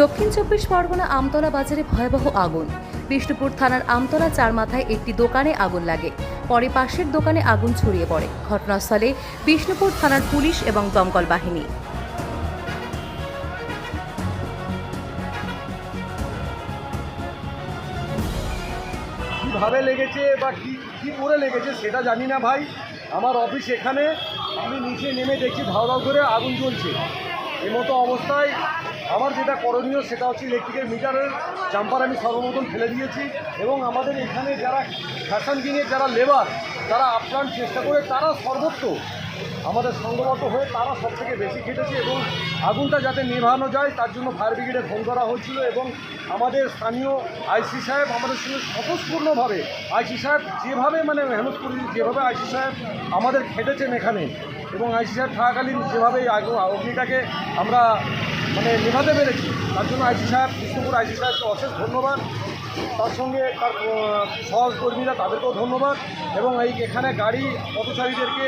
দক্ষিণ চব্বিশ পরগনা আমতলা বাজারে ভয়াবহ আগুন। বিষ্ণুপুর থানার আমতলা চার মাথায় একটি দোকানে আগুন লাগে। পরে পাশের দোকানে আগুন ছড়িয়ে পড়ে। ঘটনাস্থলে বিষ্ণুপুর থানার পুলিশ এবং দমকল বাহিনী। কীভাবে লেগেছে বা কী কী করে লেগেছে সেটা জানি না ভাই। আমার অফিস এখানে। আমি নিচে নেমে দেখছি ধাও ধাও করে আগুন জ্বলছে। এই মতো অবস্থায় আমার যেটা করণীয় সেটা হচ্ছে ইলেকট্রিকের মিটারের জাম্পার আমি সর্বপ্রথম ফেলে দিয়েছি এবং আমাদের এখানে যারা ফ্যাশন কিংয়ের যারা লেবার তারা আপ্রাণ চেষ্টা করে তারা সর্বত্র আমাদের সংঘবদ্ধ হয়ে তারা সব থেকে বেশি খেটেছে এবং আগুনটা যাতে নেভানো যায়, তার জন্য ফায়ার ব্রিগেডে ফোন করা হয়েছিল এবং আমাদের স্থানীয় আইসি সাহেব আমাদের সঙ্গে স্বতঃস্ফূর্ণভাবে, আইসি সাহেব যেভাবে মানে মেহনত করি যেভাবে আইসি সাহেব আমাদের খেটেছেন এখানে এবং আইসি সাহেব থাকাকালীন যেভাবে অগ্নিটাকে আমরা মানে নেভাতে পেরেছি, তার জন্য আইসি সাহেব, বিষ্ণুপুর আইসি সাহেবকে অশেষ ধন্যবাদ। তার সঙ্গে তার সহকর্মীরা তাদেরকেও ধন্যবাদ এবং এই এখানে গাড়ি পথচারীদেরকে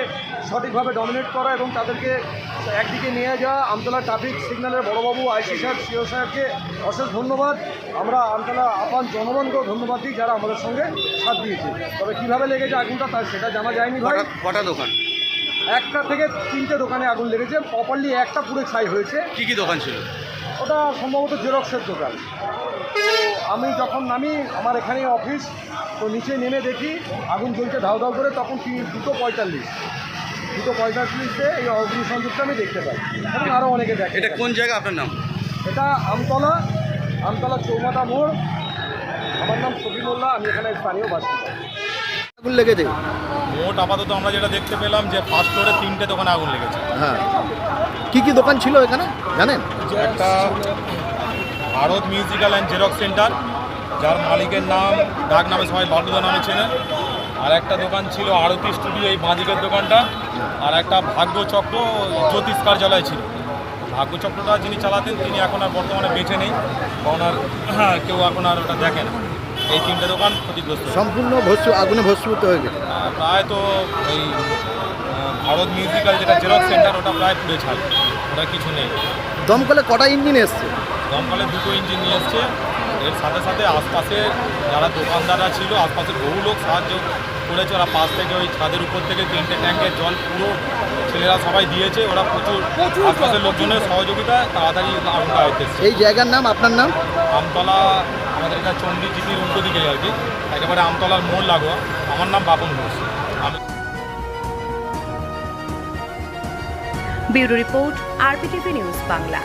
সঠিকভাবে ডমিনেট করা এবং তাদেরকে একদিকে নিয়ে যাওয়া আমতলা ট্রাফিক সিগন্যালের বড়বাবু আইসি সাহেব সিও সাহেবকে অশেষ ধন্যবাদ। আমরা আমতলা আপান জনগণকেও ধন্যবাদ দিই যারা আমাদের সঙ্গে সাথ দিয়েছে। তবে কীভাবে লেগেছে আগুনটা তার সেটা জানা যায়নি ভাই। কটা দোকান? একটা থেকে তিনটে দোকানে আগুন লেগেছে। প্রপারলি একটা পুরো ছাই হয়েছে। কি কি দোকান ছিল? ওটা সম্ভবত জেরক্সের দোকান। আমি যখন নামি আমার এখানে অফিস তো নিচে নেমে দেখি আগুন জ্বলছে ধাও ধাও করে তখন দুটো পঁয়তাল্লিশ। দুটো পঁয়তাল্লিশে এই অগ্নি সংযোগটা আমি দেখতে পাই। এবং আরও অনেকে দেখে এটা কোন জায়গা আপনার নাম? এটা আমতলা আমতলা চৌমাথা মোড়। আমার নাম সফি মোল্লা আমি এখানে স্থানীয় বাসিন্দা। আগুন লেগেছে? মোট আপাতত আমরা যেটা দেখতে পেলাম যে ফার্স্ট ফ্লোরে তিনটে দোকানে আগুন লেগেছে। হ্যাঁ। কি কি দোকান ছিল এখানে? জানেন? একটা Bharat musical and xerox centre যার মালিকের নাম ডাক নামে সবাই বালুদা নামে চেনেন। আর একটা দোকান ছিল আরতি স্টুডিও এই বাঁদিকের দোকানটা। আর একটা ভাগ্যচক্র জ্যোতিষ কার্যালয় ছিল। ভাগ্যচক্রটা যিনি চালাতেন তিনি এখন আর বর্তমানে বেঁচে নেই। ওনার হ্যাঁ, কেউ এখন আর ওটা দেখে না। এই তিনটে দোকান ক্ষতিগ্রস্ত সম্পূর্ণ ভস্ম আগুনে ভস্মীভূত হয়ে গেছে। প্রায় তো এই ভারত মিউজিক্যাল যেটা জেরক্স সেন্টার ওটা প্রায় পুড়ে ছাড়। ওটা কিছু নেই। দমকলে কটা ইঞ্জিন এসছে? দমকলে দুটো ইঞ্জিন নিয়ে এসছে। এর সাথে সাথে আশপাশে যারা দোকানদাররা ছিল আশপাশে বহু লোক সাহায্য করেছে। ওরা পাশ থেকে ওই ছাদের উপর থেকে তিনটে ট্যাঙ্কের জল পুরো ছেলেরা সবাই দিয়েছে। ওরা প্রচুর আশপাশের লোকজনের সহযোগিতায় তাড়াতাড়ি আগুনটা এই জায়গার নাম আপনার নাম? আমতলা আমাদের এটা চণ্ডীজিপির উল্টো দিকে আর কি, একেবারে আমতলার মোড় লাগোয়া। আমার নাম বাপন ঘোষ। আমি bureau report, RPTV news Bangla.